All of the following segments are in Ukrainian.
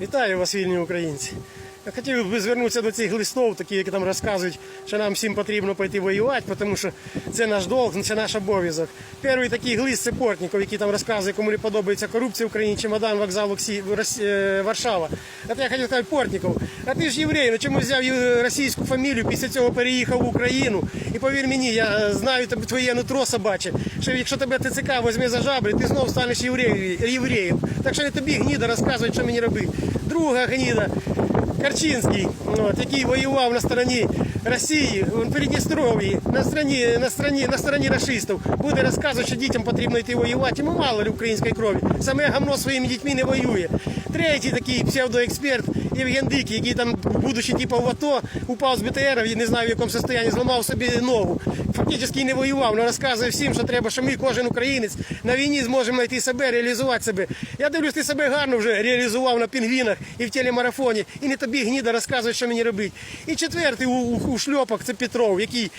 Вітаю вас, вільні українці. Я хотів би звернутися до цих листов, такі, які там розказують, що нам всім потрібно пойти воювати, тому що це наш долг, це наш обов'язок. Перший такий глист це Портніков, який там розказує, кому не подобається корупція в Україні, чемодан, вокзал е, Варшава. От я хотів сказати, Портніков, а ти ж єврей, ну чому взяв російську фамілію, після цього переїхав в Україну. І повір мені, я е, знаю тебе твоє нутро собаче, що якщо тебе ТЦК візьме за жабри, ти знов станеш євреєм. Так що не тобі гніда розказують, що мені робити. Друга гніда. Карчинський, от, який воював на стороні Росії, в Придністров'ї, на стороні, на стороні, на стороні расистів, буде розказувати, що дітям потрібно йти воювати. Йому мало ли української крові. Саме гамно своїми дітьми не воює. Третій такий псевдоексперт Євген Дикий, який там, будучи типу в АТО, упав з БТР, я не знаю в якому стані, зламав собі ногу. Фактично не воював, але розказує всім, що треба, що ми, кожен українець, на війні зможемо знайти себе, реалізувати себе. Я дивлюсь, ти себе гарно вже реалізував на пінгвінах і в телемарафоні, і не тобі гніда розказує, що мені робити. І четвертий у, у, у шльопах це Петров, який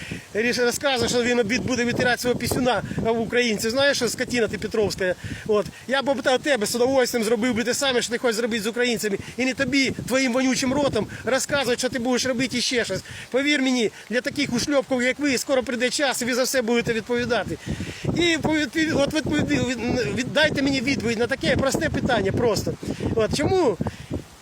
розказує, що він обід буде витирати свого пісюна в українців. Знаєш, що скотина ти Петровська. От я б тебе з удовольствием зробив би те саме, що ти хочеш зробити з українцями, і не тобі твоїм вонючим ротом розказують, що ти будеш робити ще щось. Повір мені, для таких ушльопків, як ви, скоро прийде час, і ви за все будете відповідати. І от відповіді, від- від- дайте мені відповідь на таке просте питання просто. От чому?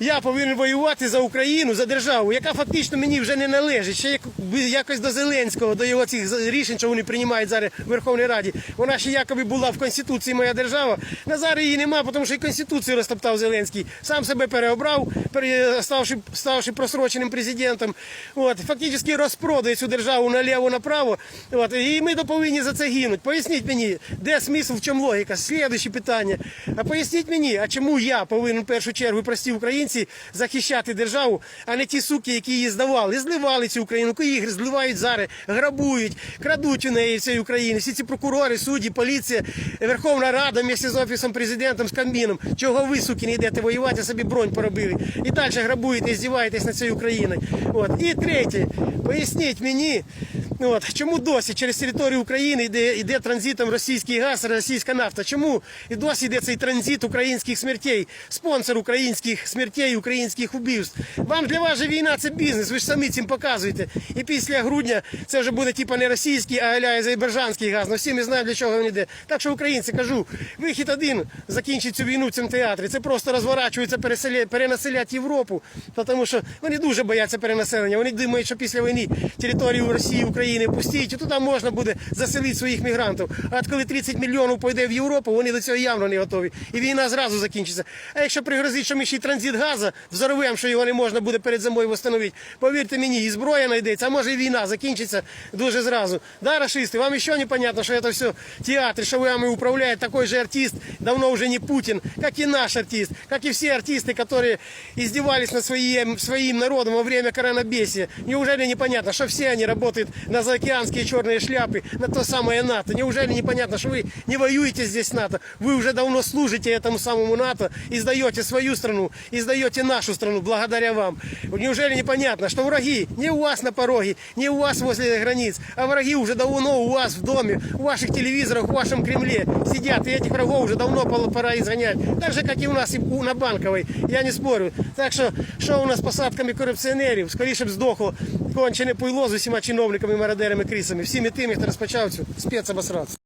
Я повинен воювати за Україну, за державу, яка фактично мені вже не належить. Ще якось до Зеленського, до його цих рішень, що вони приймають зараз в Верховній Раді. Вона ще якоби була в Конституції моя держава. На зараз її нема, тому що і Конституцію розтоптав Зеленський. Сам себе переобрав, ставши, ставши просроченим президентом. От, фактично розпродає цю державу наліво направо. От, і ми повинні за це гинуть. Поясніть мені, де смисл, в чому логіка? Слідуюче питання. А поясніть мені, а чому я повинен в першу чергу прості українці захищати державу, а не ті суки, які її здавали, зливали цю Україну, які їх зливають зараз, грабують, крадуть у неї цієї України. Всі ці прокурори, судді, поліція, Верховна Рада місті з офісом президентом, з Кабміном. Чого ви, суки, не йдете воювати, а собі бронь поробили? І далі грабуєте, здіваєтесь над цією Україною. От. І третє, поясніть мені. От чому досі через територію України йде, йде транзитом російський газ, російська нафта? Чому і досі йде цей транзит українських смертей, спонсор українських смертей, українських убивств? Вам для вас же війна це бізнес, ви ж самі цим показуєте. І після грудня це вже буде типа не російський, а аля азербайджанський газ. Ну всі ми знаємо, для чого він йде. Так що українці кажу, вихід один закінчить цю війну в цьому театрі. Це просто розворачується, перенаселять Європу, тому що вони дуже бояться перенаселення. Вони думають, що після війни територію Росії, України пустіть, і туди можна буде заселити своїх мігрантів. А от коли 30 мільйонів пойде в Європу, вони до цього явно не готові. І війна зразу закінчиться. А якщо пригрозить, що ми ще й транзит газу взорвемо, що його не можна буде перед зимою встановити, повірте мені, і зброя знайдеться, а може і війна закінчиться дуже зразу. Да, расисти, вам ще не понятно, що це все театр, що вами управляє такой же артист, давно уже не Путин, как и наш артист, как и все артисты, которые издевались над своим, своим народом во время коронабесия. Неужели непонятно, что все они работают на заокеанские черные шляпы, на то самое НАТО? Неужели непонятно, что вы не воюете здесь с НАТО? Вы уже давно служите этому самому НАТО и сдаете свою страну, и сдаете нашу страну благодаря вам. Неужели непонятно, что враги не у вас на пороге, не у вас возле границ, а враги уже давно у вас в доме, у ваших телевизорах, в вашем Кремле сидят, и этих врагов уже давно пол- пора изгонять. Так же, как и у нас и у- на Банковой, я не спорю. Так що, що у нас з посадками корупціонерів? Скоріше б здохло кончене пуйло з усіма чиновниками, мародерами, крісами, всіми тими, хто розпочав цю спецобосрацію.